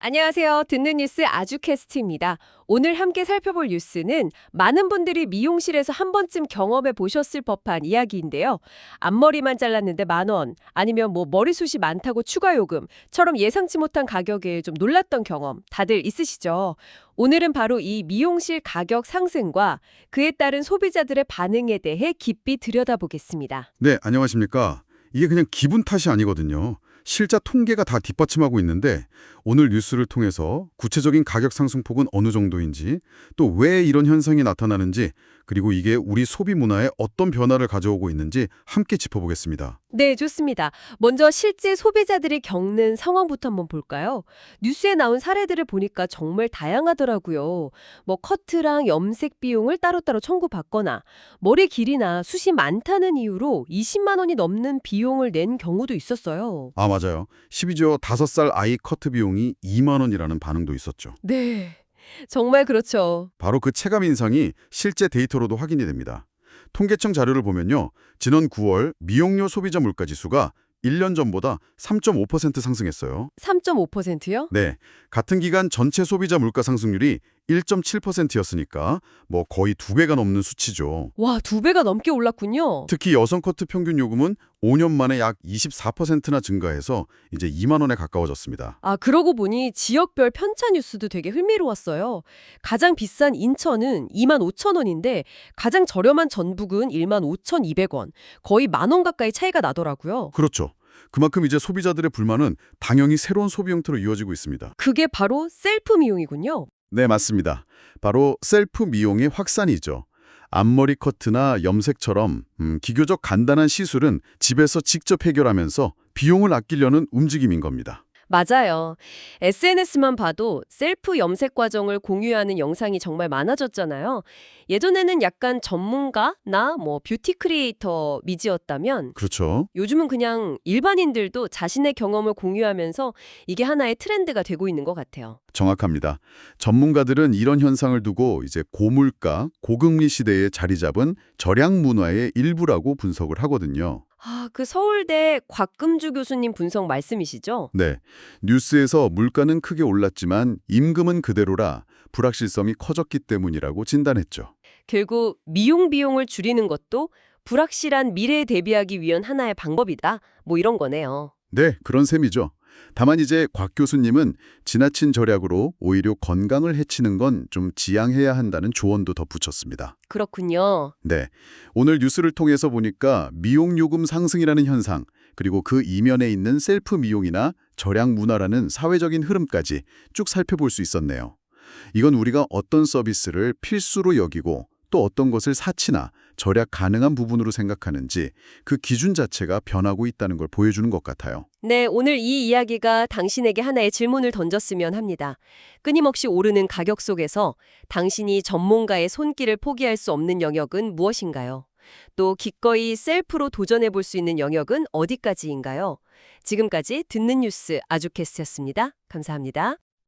안녕하세요. 듣는 뉴스 아주캐스트입니다. 오늘 함께 살펴볼 뉴스는 많은 분들이 미용실에서 한 번쯤 경험해 보셨을 법한 이야기인데요. 앞머리만 잘랐는데 만 원, 아니면 뭐 머리숱이 많다고 추가 요금처럼 예상치 못한 가격에 좀 놀랐던 경험 다들 있으시죠? 오늘은 바로 이 미용실 가격 상승과 그에 따른 소비자들의 반응에 대해 깊이 들여다보겠습니다. 네, 안녕하십니까. 이게 그냥 기분 탓이 아니거든요. 실자 통계가 다 뒷받침하고 있는데 오늘 뉴스를 통해서 구체적인 가격 상승폭은 어느 정도인지 또 왜 이런 현상이 나타나는지 그리고 이게 우리 소비 문화에 어떤 변화를 가져오고 있는지 함께 짚어보겠습니다. 네, 좋습니다. 먼저 실제 소비자들이 겪는 상황부터 한번 볼까요? 뉴스에 나온 사례들을 보니까 정말 다양하더라고요. 뭐 커트랑 염색 비용을 따로따로 청구받거나 머리 길이나 숱이 많다는 이유로 20만 원이 넘는 비용을 낸 경우도 있었어요. 아, 맞아요. 12조 5살 아이 커트 비용이 2만 원이라는 반응도 있었죠. 네. 정말 그렇죠. 바로 그 체감 인상이 실제 데이터로도 확인이 됩니다. 통계청 자료를 보면요. 지난 9월 미용료 소비자 물가 지수가 1년 전보다 3.5% 상승했어요. 3.5%요? 네, 같은 기간 전체 소비자 물가 상승률이 1.7%였으니까 뭐 거의 두 배가 넘는 수치죠. 와, 두 배가 넘게 올랐군요. 특히 여성 커트 평균 요금은 5년 만에 약 24%나 증가해서 이제 2만 원에 가까워졌습니다. 아, 그러고 보니 지역별 편차 뉴스도 되게 흥미로웠어요. 가장 비싼 인천은 2만 5천 원인데 가장 저렴한 전북은 1만 5천2백원 거의 만 원 가까이 차이가 나더라고요. 그렇죠. 그만큼 이제 소비자들의 불만은 당연히 새로운 소비 형태로 이어지고 있습니다. 그게 바로 셀프 미용이군요. 네, 맞습니다. 바로 셀프 미용의 확산이죠. 앞머리 커트나 염색처럼 음, 기교적 간단한 시술은 집에서 직접 해결하면서 비용을 아끼려는 움직임인 겁니다. 맞아요. SNS만 봐도 셀프 염색 과정을 공유하는 영상이 정말 많아졌잖아요. 예전에는 약간 전문가나 뭐 뷰티 크리에이터 미지였다면 그렇죠. 요즘은 그냥 일반인들도 자신의 경험을 공유하면서 이게 하나의 트렌드가 되고 있는 것 같아요. 정확합니다. 전문가들은 이런 현상을 두고 이제 고물가, 고금리 시대에 자리 잡은 절약 문화의 일부라고 분석을 하거든요. 아, 그 서울대 곽금주 교수님 분석 말씀이시죠? 네. 뉴스에서 물가는 크게 올랐지만 임금은 그대로라 불확실성이 커졌기 때문이라고 진단했죠. 결국 미용 비용을 줄이는 것도 불확실한 미래에 대비하기 위한 하나의 방법이다. 뭐 이런 거네요. 네, 그런 셈이죠. 다만 이제 곽 교수님은 지나친 절약으로 오히려 건강을 해치는 건 좀 지양해야 한다는 조언도 덧붙였습니다. 그렇군요. 네, 오늘 뉴스를 통해서 보니까 미용 요금 상승이라는 현상, 그리고 그 이면에 있는 셀프 미용이나 절약 문화라는 사회적인 흐름까지 쭉 살펴볼 수 있었네요. 이건 우리가 어떤 서비스를 필수로 여기고 또 어떤 것을 사치나 절약 가능한 부분으로 생각하는지 그 기준 자체가 변하고 있다는 걸 보여주는 것 같아요. 네, 오늘 이 이야기가 당신에게 하나의 질문을 던졌으면 합니다. 끊임없이 오르는 가격 속에서 당신이 전문가의 손길을 포기할 수 없는 영역은 무엇인가요? 또 기꺼이 셀프로 도전해 볼 수 있는 영역은 어디까지인가요? 지금까지 듣는 뉴스 아주캐스트였습니다. 감사합니다.